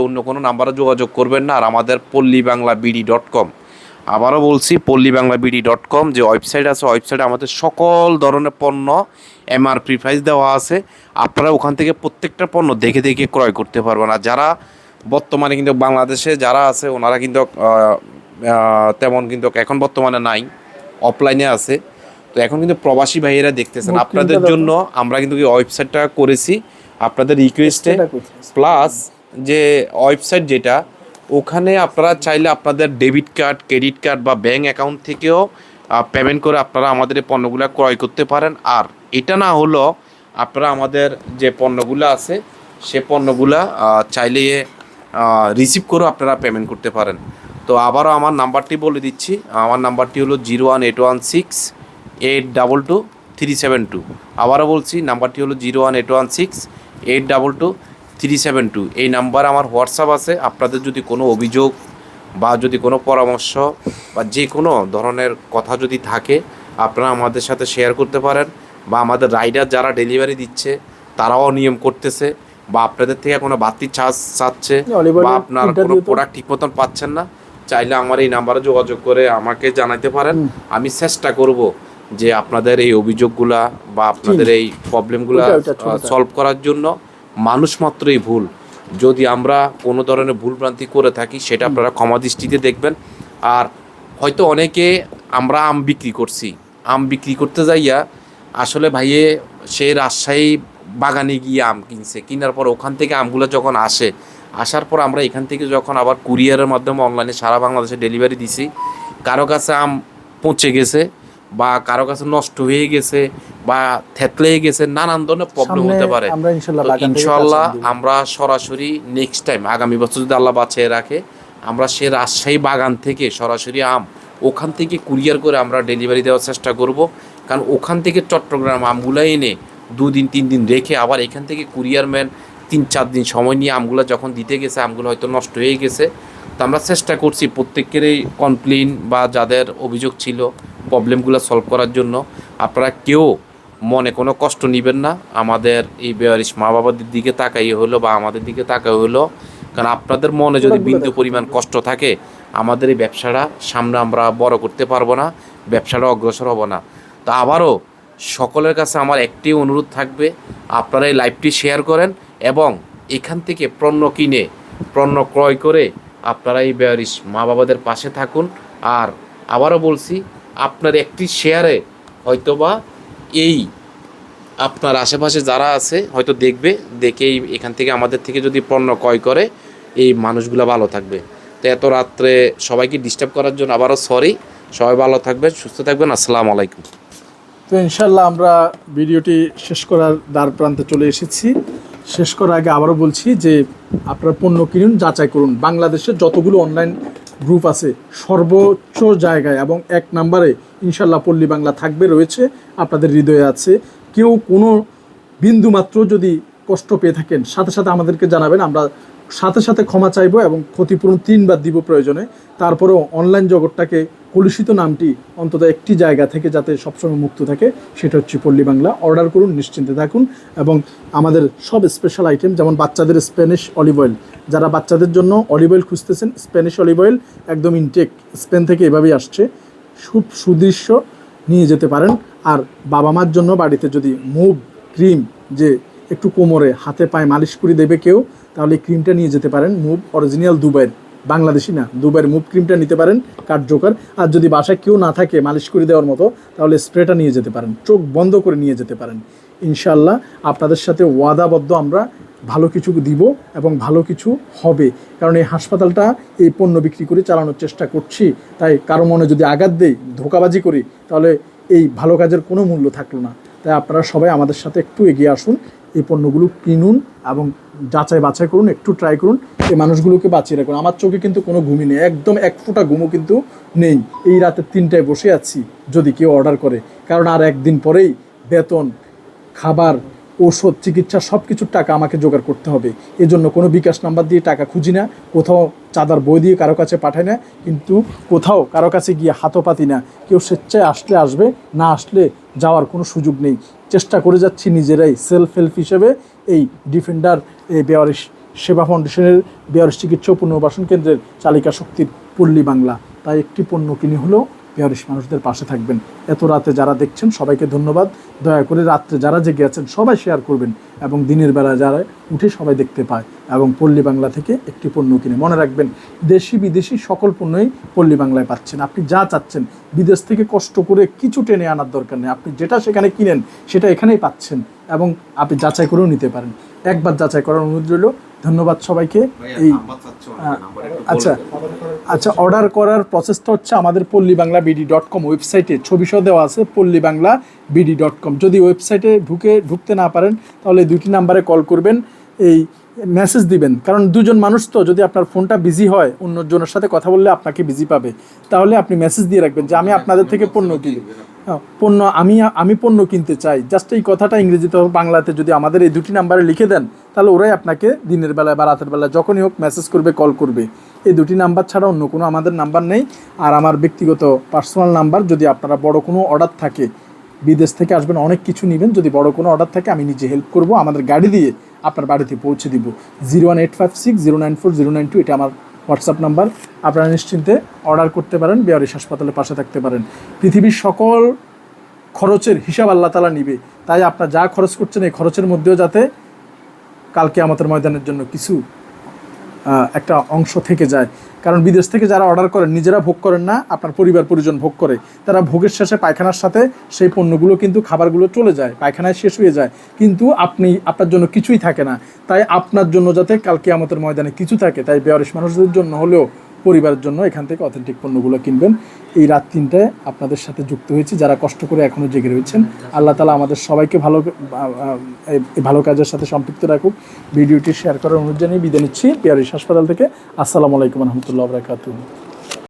অন্য কোনো নাম্বারে যোগাযোগ করবেন না। আর আমাদের পল্লী বাংলা বিডি ডট কম। আবারও বলছি পল্লী বাংলা বিডি ডট কম যে ওয়েবসাইট আছে ওয়েবসাইটে আমাদের সকল ধরনের পণ্য এমআরপি প্রাইস দেওয়া আছে। আপনারা ওখান থেকে প্রত্যেকটা পণ্য দেখে দেখে ক্রয় করতে পারবেন। আর যারা বর্তমানে কিন্তু বাংলাদেশে যারা আছে ওনারা কিন্তু তেমন কিন্তু এখন বর্তমানে নাই অফলাইনে আছে। তো এখন কিন্তু প্রবাসী ভাইয়েরা দেখতেছেন। আপনাদের জন্য আমরা কিন্তু ওয়েবসাইটটা করেছি আপনাদের রিকোয়েস্টে প্লাস যে ওয়েবসাইট যেটা, ওখানে আপনারা চাইলে আপনাদের ডেবিট কার্ড, ক্রেডিট কার্ড বা ব্যাঙ্ক অ্যাকাউন্ট থেকেও পেমেন্ট করে আপনারা আমাদের এই পণ্যগুলো ক্রয় করতে পারেন। আর এটা না হলো আপনারা আমাদের যে পণ্যগুলো আছে, সে পণ্যগুলা চাইলে রিসিভ করেও আপনারা পেমেন্ট করতে পারেন। তো আবারও আমার নাম্বারটি বলে দিচ্ছি। আমার নাম্বারটি হলো zero one eight one six eight double two three seven two. আবারও বলছি, নাম্বারটি হলো zero one eight one six eight double two three seven two. এই নাম্বার আমার হোয়াটসঅ্যাপ আছে আপনাদের যদি কোনো অভিযোগ বা যদি কোনো পরামর্শ বা যে কোনো ধরনের কথা যদি থাকে আপনারা আমাদের সাথে শেয়ার করতে পারেন বা আমাদের রাইডার যারা ডেলিভারি দিচ্ছে তারাও নিয়ম করতেছে বা আপনাদের থেকে কোনো বাড়তি চার্জ চাচ্ছে বা আপনার কোনো প্রোডাক্ট ঠিক মতন পাচ্ছেন না চাইলে আমার এই নাম্বারে যোগাযোগ করে আমাকে জানাতে পারেন। আমি চেষ্টা করব যে আপনাদের এই অভিযোগগুলা বা আপনাদের এই প্রবলেমগুলা। সলভ করার জন্য মানুষ মাত্রই ভুল। যদি আমরা কোনো ধরনের ভুলভ্রান্তি করে থাকি, সেটা আপনারা ক্ষমা দৃষ্টিতে দেখবেন। আর হয়তো অনেকে আমরা আম বিক্রি করছি। আম বিক্রি করতে যাইয়া আসলে ভাইয়ে সে রাজশাহী বাগানে গিয়ে আম কিনছে। কেনার পর ওখান থেকে আমগুলো যখন আসে, আসার পর আমরা এখান থেকে যখন আবার কুরিয়ারের মাধ্যমে অনলাইনে সারা বাংলাদেশে ডেলিভারি দিছি, কারও কাছে আম পচে গেছে বা কারও কাছে নষ্ট হয়ে গেছে বা থেতলে গেছে নানান ধরনের প্রবলেম হতে পারে। ইনশাল্লাহ। আমরা সরাসরি নেক্সট টাইম আগামী বছর যদি আল্লাহ বাঁচিয়ে রাখে আমরা সে রাজশাহী বাগান থেকে সরাসরি আম ওখান থেকে কুরিয়ার করে আমরা ডেলিভারি দেওয়ার চেষ্টা করব। কারণ ওখান থেকে চট্টগ্রাম আমগুলো এনে দুদিন তিন দিন রেখে আবার এখান থেকে কুরিয়ার ম্যান তিন চার দিন সময় নিয়ে আমগুলো যখন দিতে গেছে আমগুলো হয়তো নষ্ট হয়ে গেছে। তো আমরা চেষ্টা করছি প্রত্যেকেরই কমপ্লেন বা যাদের অভিযোগ ছিল প্রবলেমগুলো সলভ করার জন্য আপনারা কেউ মনে কোনো কষ্ট নেবেন না। আমাদের এই বেয়ারিশ মা বাবাদের দিকে তাকাই হলো বা আমাদের দিকে তাকাই হলো কারণ আপনাদের মনে যদি বিন্দু পরিমাণ কষ্ট থাকে আমাদের এই ব্যবসাটা সামনে আমরা বড় করতে পারব না ব্যবসাটা অগ্রসর হব না। তো আবারও সকলের কাছে আমার একটি অনুরোধ থাকবে আপনারা এই লাইভটি শেয়ার করেন এবং এখান থেকে পণ্য কিনে পণ্য ক্রয় করে আপনারা এই বেয়ারিশ মা বাবাদের পাশে থাকুন। আর আবারও বলছি আপনার একটি শেয়ারে হয়তোবা এই আপনার আশেপাশে যারা আছে হয়তো দেখবে দেখেই এখান থেকে আমাদের থেকে যদি পণ্য ক্রয় করে, এই মানুষগুলো ভালো থাকবে। তো এত রাত্রে সবাইকে ডিস্টার্ব করার জন্য আবারও সরি সবাই ভালো থাকবেন, সুস্থ থাকবেন, আসসালামু আলাইকুম। তো ইনশাল্লাহ আমরা ভিডিওটি শেষ করার দ্বার প্রান্তে চলে এসেছি। শেষ করার আগে আবারও বলছি যে আপনারা পণ্য কিনুন, যাচাই করুন। বাংলাদেশের যতগুলো অনলাইন গ্রুপ আছে। সর্বোচ্চ জায়গায় এবং এক নম্বরে ইনশাল্লাহ পল্লী বাংলা থাকবে, রয়েছে। আপনাদের হৃদয়ে আছে। কেউ কোনো বিন্দুমাত্র যদি কষ্ট পেয়ে থাকেন, সাথে সাথে আমাদেরকে জানাবেন। আমরা সাথে সাথে ক্ষমা চাইব এবং ক্ষতিপূরণ তিনবার দিব প্রয়োজনে। তারপরেও অনলাইন জগৎটাকে কলুষিত নামটি অন্তত একটি জায়গা থেকে যাতে সবসময় মুক্ত থাকে, সেটা হচ্ছে পল্লী বাংলা। অর্ডার করুন, নিশ্চিন্তে থাকুন এবং আমাদের সব স্পেশাল আইটেম যেমন বাচ্চাদের স্প্যানিশ অলিভ অয়েল যারা বাচ্চাদের জন্য অলিভ অয়েল খুঁজতেছেন স্প্যানিশ অলিভ অয়েল একদম ইনটেক স্পেন থেকে এভাবেই আসছে। খুব সুদৃশ্য নিয়ে যেতে পারেন। আর বাবা মার জন্য বাড়িতে যদি মুভ ক্রিম যে একটু কোমরে, হাতে পায়ে মালিশ করে দেবে কেউ, তাহলে ক্রিমটা নিয়ে যেতে পারেন মুভ অরিজিনাল দুবাইয়ের। বাংলাদেশি না, দুবাইয়ের মুভ ক্রিমটা নিতে পারেন কার্যকর আর যদি বাসায় কেউ না থাকে মালিশ করে দেওয়ার মতো, তাহলে স্প্রেটা নিয়ে যেতে পারেন, চোখ বন্ধ করে নিয়ে যেতে পারেন। ইনশাল্লাহ আপনাদের সাথে ওয়াদাবদ্ধ আমরা ভালো কিছু দিব এবং ভালো কিছু হবে। কারণ এই হাসপাতালটা এই পণ্য বিক্রি করে চালানোর চেষ্টা করছি। তাই কারও মনে যদি আঘাত দেই ধোকাবাজি করি, তাহলে এই ভালো কাজের কোনো মূল্য থাকল না। তাই আপনারা সবাই আমাদের সাথে একটু এগিয়ে আসুন, এই পণ্যগুলো কিনুন এবং যাচাই বাছাই করুন, একটু ট্রাই করুন, এই মানুষগুলোকে বাঁচিয়ে রাখুন। আমার চোখে কিন্তু কোনো ঘুমই নেই, একদম এক ফোঁটা ঘুমও কিন্তু নেই। এই রাতে তিনটায় বসে আছি, যদি কেউ অর্ডার করে। কারণ আর একদিন পরেই বেতন, খাবার ওষুধ চিকিৎসা সব কিছুর টাকা আমাকে জোগাড় করতে হবে। এজন্য কোনো বিকাশ নাম্বার দিয়ে টাকা খুঁজি না, কোথাও চাঁদার বই দিয়ে কারও কাছে পাঠায় না, কিন্তু কোথাও কারও কাছে গিয়ে হাতও পাতি না। কেউ স্বেচ্ছায় আসলে আসবে, না আসলে যাওয়ার কোনো সুযোগ নেই। চেষ্টা করে যাচ্ছি নিজেরাই সেলফ হেল্প হিসেবে এই ডিফেন্ডার এই বেয়ারিশ সেবা ফাউন্ডেশনের বিহারের চিকিৎসা পুনর্বাসন কেন্দ্রের চালিকা শক্তির পল্লী বাংলা। তাই একটি পণ্য কিনে হলেও বিহারিস মানুষদের পাশে থাকবেন। এত রাতে যারা দেখছেন, সবাইকে ধন্যবাদ। দয়া করে রাত্রে যারা জেগে আছেন, সবাই শেয়ার করবেন এবং দিনের বেলা যারা উঠে সবাই দেখতে পায় এবং পল্লী বাংলা থেকে একটি পণ্য কিনে। মনে রাখবেন, দেশি বিদেশি সকল পণ্যই পল্লী বাংলায় পাচ্ছেন। আপনি যা চাচ্ছেন, বিদেশ থেকে কষ্ট করে কিছু টেনে আনার দরকার নেই। আপনি যেটা সেখানে কিনেন, সেটা এখানেই পাচ্ছেন। এবং আপনি যাচাই করেও নিতে পারেন। একবার যাচাই করার অনুরোধ রইল। ধন্যবাদ সবাইকে। এই আচ্ছা। আচ্ছা অর্ডার করার প্রসেসটা হচ্ছে আমাদের পল্লী বাংলা বিডি ডট কম ওয়েবসাইটে ছবি সহ দেওয়া আছে পল্লী বাংলা বিডি ডট কম যদি ওয়েবসাইটে ঢুকে ঢুকতে না পারেন তাহলে দুটি নাম্বারে কল করবেন। এই মেসেজ দিবেন। কারণ দুজন মানুষ তো যদি আপনার ফোনটা বিজি হয় অন্যজনের সাথে কথা বললে আপনাকে বিজি পাবে। তাহলে আপনি মেসেজ দিয়ে রাখবেন যে আমি আপনাদের থেকে পণ্য কিনি। হ্যাঁ, পণ্য, আমি আমি পণ্য কিনতে চাই। জাস্ট এই কথাটা ইংরেজিতে হোক বাংলাতে যদি আমাদের এই দুটি নাম্বারে লিখে দেন, তাহলে ওরাই আপনাকে দিনের বেলায় বা রাতের বেলায় যখনই হোক মেসেজ করবে কল করবে। এই দুটি নাম্বার ছাড়া অন্য কোনো আমাদের নাম্বার নেই। আর আমার ব্যক্তিগত পার্সোনাল নাম্বার, যদি আপনারা বড় কোনো অর্ডার থাকে, বিদেশ থেকে আসবেন, অনেক কিছু নেবেন, যদি বড় কোনো অর্ডার থাকে, আমি নিজে হেল্প করব। আমাদের গাড়ি দিয়ে আপনার বাড়িতে পৌঁছে দিব। Zero one eight five six zero nine four zero nine two এটা আমার হোয়াটসঅ্যাপ নাম্বার। আপনারা নিশ্চিন্তে অর্ডার করতে পারেন বিহারিস হাসপাতালের পাশে থাকতে পারেন। পৃথিবীর সকল খরচের হিসাব আল্লাহ তালা নিবে। তাই আপনার যা খরচ করছেন এই খরচের মধ্যেও যাতে কালকে আমাদের ময়দানের জন্য কিছু একটা অংশ থেকে যায়। কারণ বিদেশ থেকে যারা অর্ডার করেন নিজেরা ভোগ করেন না, আপনার পরিবার পরিজন ভোগ করে। তারা ভোগের শেষে পায়খানার সাথে সেই পণ্যগুলো কিন্তু খাবারগুলো চলে যায়, পায়খানায় শেষ হয়ে যায়। কিন্তু আপনি, আপনার জন্য কিছুই থাকে না। তাই আপনার জন্য যাতে কালকে আমাদের ময়দানে কিছু থাকে, তাই বেয়ারিশ মানুষদের জন্য হলেও পরিবারের জন্য এখান থেকে অথেন্টিক পণ্যগুলো কিনবেন। এই রাত তিনটায় আপনাদের সাথে যুক্ত হয়েছি। যারা কষ্ট করে এখনও জেগে রয়েছেন, আল্লাহ তালা আমাদের সবাইকে ভালো ভালো কাজের সাথে সম্পৃক্ত রাখুক। ভিডিওটি শেয়ার করার অনুরোধ জানিয়ে বিদায় নিচ্ছি। পিয়ারিস হাসপাতাল থেকে। আসসালামু আলাইকুম রহমতুল্লাহ বরাকাতুহ।